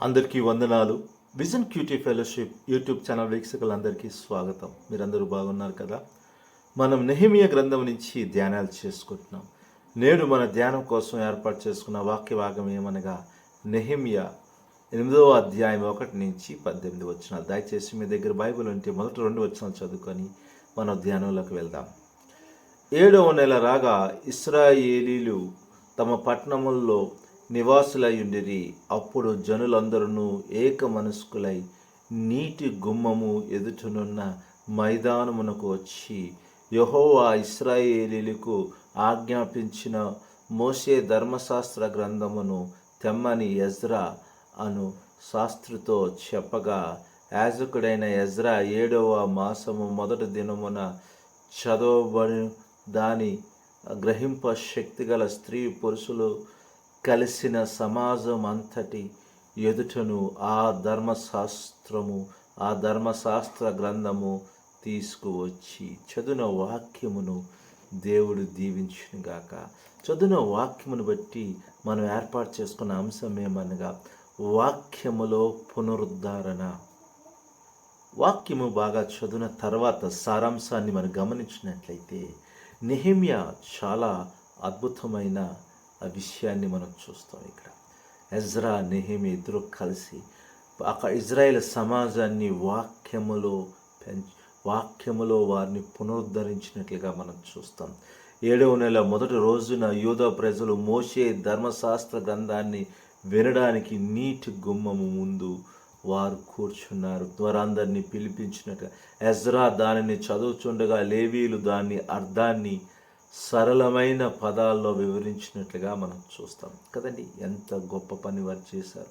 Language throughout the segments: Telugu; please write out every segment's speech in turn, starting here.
అందరికీ వందనాలు. Vision QT fellowship YouTube channel వీక్షకులందరికీ స్వాగతం. మీరందరూ బాగున్నారు కదా? మనం నెహిమియ గ్రంథం నుంచి ధ్యానాలు చేసుకుంటున్నాం. నేడు మన ధ్యానం కోసం ఏర్పాటు చేసుకున్న వాక్య భాగం ఏమనగా నెహిమియ ఎనిమిదవ అధ్యాయం ఒకటి నుంచి పద్దెనిమిది వచ్చిన దయచేసి మీ దగ్గర బైబిల్ ఉంటే మొదటి రెండు వచ్చిన చదువుకొని మనం ధ్యానంలోకి వెళ్దాం. ఏడవ నెల రాగా ఇస్రాయేలీలు తమ పట్టణముల్లో నివాసులయుండిరి అప్పుడు జనులందరూ ఏక మనస్కులై నీటి గుమ్మము ఎదుటనున్న మైదానమునకు వచ్చి యహోవా ఇస్రాయేలీలకు ఆజ్ఞాపించిన మోసే ధర్మశాస్త్ర గ్రంథమును తెమ్మని ఎజ్రా అను శాస్త్రితో చెప్పగా యాజకుడైన ఎజ్రా ఏడవ మాసము మొదటి దినమున చదవబడి దాని గ్రహింప శక్తిగల స్త్రీ పురుషులు కలిసిన సమాజం అంతటి ఎదుటను ఆ ధర్మశాస్త్రము ఆ ధర్మశాస్త్ర గ్రంథము తీసుకువచ్చి చదున వాక్యమును దేవుడు దీవించునుగాక. చదున వాక్యమును బట్టి మనం ఏర్పాటు చేసుకున్న అంశం ఏమనగా వాక్యములో పునరుద్ధరణ. వాక్యము బాగా చదివిన తర్వాత సారాంశాన్ని మనం గమనించినట్లయితే నెహిమ్య చాలా అద్భుతమైన ఆ విషయాన్ని మనం చూస్తాం ఇక్కడ. ఎజ్రా నెహిమి ఇద్దరు కలిసి అక్కడ ఇజ్రాయేల్ సమాజాన్ని వాక్యములో పెంచ వాక్యములో వారిని పునరుద్ధరించినట్లుగా మనం చూస్తాం. ఏడవ నెల మొదటి రోజున యూద ప్రజలు మోసే ధర్మశాస్త్ర గ్రంథాన్ని వినడానికి నీటి గుమ్మము ముందు వారు కూర్చున్నారు. వారందరినీ పిలిపించినట్టు ఎజ్రా దానిని చదువుచుండగా లేవీలు దాన్ని అర్థాన్ని సరళమైన పదాల్లో వివరించినట్లుగా మనం చూస్తాం. కదండి? ఎంత గొప్ప పని వారు చేశారు.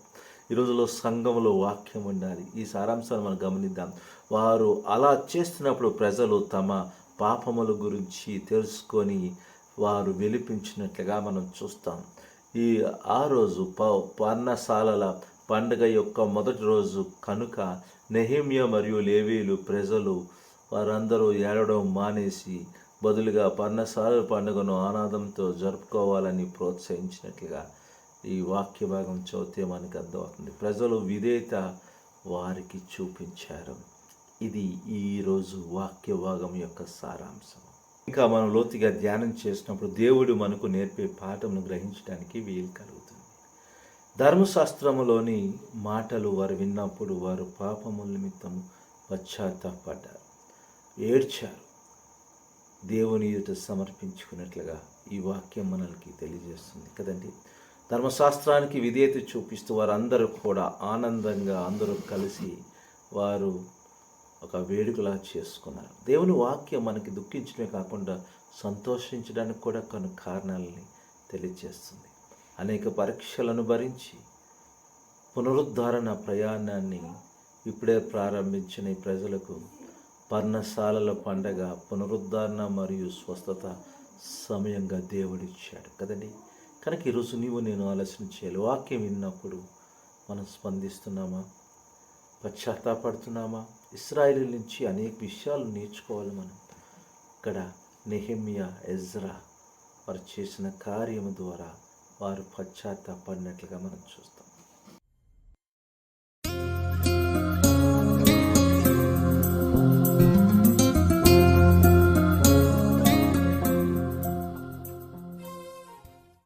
ఈ రోజులో సంఘంలో వాక్యం ఉండాలి. ఈ సారాంశాన్ని మనం గమనిద్దాం. వారు అలా చేస్తున్నప్పుడు ప్రజలు తమ పాపముల గురించి తెలుసుకొని వారు వెలిపించినట్లుగా మనం చూస్తాం. ఈ ఆ రోజు ప పర్ణశాలల పండుగ యొక్క మొదటి రోజు కనుక నెహిమ్య మరియు లేవీలు ప్రజలు వారందరూ ఏడవడం మానేసి బదులుగా పర్ణశాల పండుగను ఆనందంతో జరుపుకోవాలని ప్రోత్సహించినట్లుగా ఈ వాక్య భాగం చదివితే మనకు అర్థమవుతుంది. ప్రజలు విధేయత వారికి చూపించారు. ఇది ఈరోజు వాక్య భాగం యొక్క సారాంశం. ఇంకా మనం లోతుగా ధ్యానం చేసినప్పుడు దేవుడు మనకు నేర్పే పాఠమును గ్రహించడానికి వీలు కలుగుతుంది. ధర్మశాస్త్రములోని మాటలు వారు విన్నప్పుడు వారు పాపముల నిమిత్తం పశ్చాత్తాపడ్డారు. ఏడ్చారు. దేవుని ఎదుట సమర్పించుకున్నట్లుగా ఈ వాక్యం మనకి తెలియజేస్తుంది. కదండి? ధర్మశాస్త్రానికి విధేయత చూపిస్తూ వారందరూ కూడా ఆనందంగా అందరూ కలిసి వారు ఒక వేడుకలా చేసుకున్నారు. దేవుని వాక్యం మనకి దుఃఖించడమే కాకుండా సంతోషించడానికి కూడా కొన్ని కారణాలని తెలియజేస్తుంది. అనేక పరీక్షలను భరించి పునరుద్ధరణ ప్రయాణాన్ని ఇప్పుడే ప్రారంభించిన ఈ ప్రజలకు పర్ణశాలల పండగ పునరుద్ధరణ మరియు స్వస్థత సమయంగా దేవుడిచ్చాడు కదండి? కనుక ఈరోజు నీవు నేను ఆలోచన చేయాలి. వాక్యం విన్నప్పుడు మనం స్పందిస్తున్నామా? పశ్చాత్తాపడుతున్నామా? ఇస్రాయిల్ నుంచి అనేక విషయాలు నేర్చుకోవాలి మనం. ఇక్కడ నెహెమియా ఎజ్రా వారు చేసిన కార్యము ద్వారా వారు పశ్చాత్తాపడినట్లుగా మనం చూస్తాం.